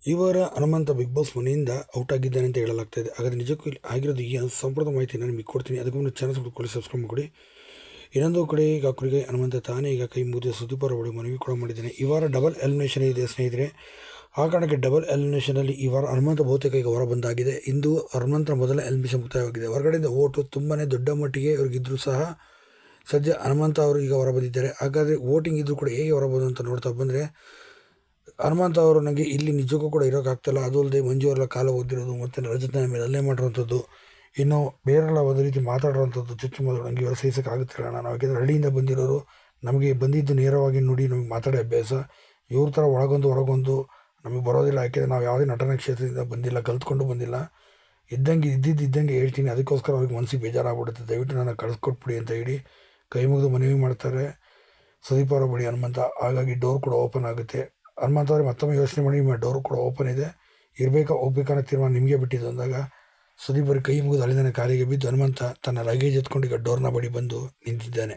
ಇವರ Hanumantha Bigg Boss ಮನೆಯಿಂದ out ಆಗಿದ್ದಾನೆ ಅಂತ ಹೇಳಲಾಗ್ತಾ ಇದೆ ಹಾಗಾದ್ರೆ ನಿಜಕ್ಕೂ ಇಲ್ಲಿ ಆಗಿರೋದು ಈ ಸಂಪೂರ್ಣ ಮಾಹಿತಿ ನಾನು ನಿಮಗೆ ಕೊಡ್ತೀನಿ. ಅದಕ್ಕೂ ಮುಂದೆ ಚಾನಲ್ ಹುಡ್ಕೊಳ್ಳಿ ಸಬ್ಸ್ಕ್ರೈಬ್ ಮಾಡಿ ಇನ್ನೊಂದು ಕಡೆ ಈಗ ಕುರಿಗೆ ಹನುಮಂತ ತಾನೇ ಈಗ ಕೈ ಮುಗಿದು ಸುದೀಪ್ ಬಳಿ ಮನವಿ ಕೂಡ ಮಾಡಿದ್ದಾನೆ. ಈ ವಾರ ಡಬಲ್ ಎಲಿಮಿನೇಷನ್ ಇದೆ ಸ್ನೇಹಿತರೆ. ಆ ಕಾರಣಕ್ಕೆ ಡಬಲ್ ಎಲಿಮಿನೇಷನಲ್ಲಿ ಈ ವಾರ ಹನುಮಂತ ಬಹುತೇಕ ಈಗ ಹೊರ ಬಂದಾಗಿದೆ. ಇಂದು ಹನುಮಂತರ ಮೊದಲ ಎಲಿಮಿನೇಷನ್ ಮುಕ್ತಾಯವಾಗಿದೆ. ಹೊರಗಡೆಯಿಂದ ಓಟು ತುಂಬಾ ದೊಡ್ಡ ಮಟ್ಟಿಗೆ ಇವ್ರಿಗಿದ್ರು ಸಹ ಸದ್ಯ ಹನುಮಂತ ಅವರು ಈಗ ಹೊರ ಬಂದಿದ್ದಾರೆ. ಹಾಗಾದರೆ ವೋಟಿಂಗ್ ಇದ್ದರೂ ಕೂಡ ಹೇಗೆ ಹೊರಬೋದು ಅಂತ ನೋಡ್ತಾ ಬಂದರೆ ಹನುಮಂತ ಅವರು ನನಗೆ ಇಲ್ಲಿ ನಿಜಕ್ಕೂ ಕೂಡ ಇರೋಕ್ಕಾಗ್ತಿಲ್ಲ. ಅದು ಅಲ್ಲದೆ ಮಂಜು ಅವರೆಲ್ಲ ಕಾಲ ಓದಿರೋದು ಮತ್ತು ರಜತನ ಮೇಲೆ ಅಲ್ಲೇ ಮಾಡಿರೋಂಥದ್ದು ಇನ್ನು ಬೇರೆಲ್ಲ ಒಂದು ರೀತಿ ಮಾತಾಡೋವಂಥದ್ದು ಚುಚ್ಚು ಮೊದಲು ನನಗೆ ಇವರು ಸಹಿಸೋಕ್ಕಾಗುತ್ತಿಲ್ಲ ನಾನು. ಯಾಕೆಂದರೆ ಹಳ್ಳಿಯಿಂದ ಬಂದಿರೋರು, ನಮಗೆ ಬಂದಿದ್ದು ನೇರವಾಗಿ ನುಡಿ ನಮಗೆ ಮಾತಾಡೋ ಅಭ್ಯಾಸ. ಇವ್ರ ಥರ ಒಳಗೊಂದು ಹೊರಗೊಂದು ನಮಗೆ ಬರೋದಿಲ್ಲ. ಯಾಕೆಂದರೆ ನಾವು ಯಾವುದೇ ನಟನ ಕ್ಷೇತ್ರದಿಂದ ಬಂದಿಲ್ಲ, ಕಲ್ತ್ಕೊಂಡು ಬಂದಿಲ್ಲ. ಇದ್ದಂಗೆ, ಇದ್ದಿದ್ದು ಇದ್ದಂಗೆ ಹೇಳ್ತೀನಿ. ಅದಕ್ಕೋಸ್ಕರ ಅವ್ರಿಗೆ ಮನಸ್ಸಿಗೆ ಬೇಜಾರಾಗ್ಬಿಡುತ್ತೆ. ದಯವಿಟ್ಟು ನನ್ನ ಕಳಿಸ್ಕೊಟ್ಬಿಡಿ ಅಂತ ಹೇಳಿ ಕೈ ಮುಗಿದು ಮನವಿ ಮಾಡ್ತಾರೆ. ಸುದೀಪ್ ಅವರ ಬಳಿ ಹನುಮಂತ. ಹಾಗಾಗಿ ಡೋರ್ ಕೂಡ ಓಪನ್ ಆಗುತ್ತೆ. ಹನುಮಂತ ಅವ್ರಿಗೆ ಮತ್ತೊಮ್ಮೆ ಯೋಚನೆ ಮಾಡಿ, ನಿಮ್ಮ ಡೋರ್ ಕೂಡ ಓಪನ್ ಇದೆ. ಇರಬೇಕಾ ಹೋಗ್ಬೇಕನ್ನೋ ತೀರ್ಮಾನ ನಿಮಗೆ ಬಿಟ್ಟಿದ್ದು ಅಂದಾಗ, ಸುದೀಪ್ ಅವ್ರಿಗೆ ಕೈ ಮುಗಿದು ಅಲ್ಲಿಂದ ಕಾಲಿಗೆ ಬಿದ್ದು ಹನುಮಂತ ತನ್ನ ಲಗೇಜ್ ಎತ್ಕೊಂಡು ಈಗ ಡೋರ್ನ ಬಳಿ ಬಂದು ನಿಂತಿದ್ದಾನೆ.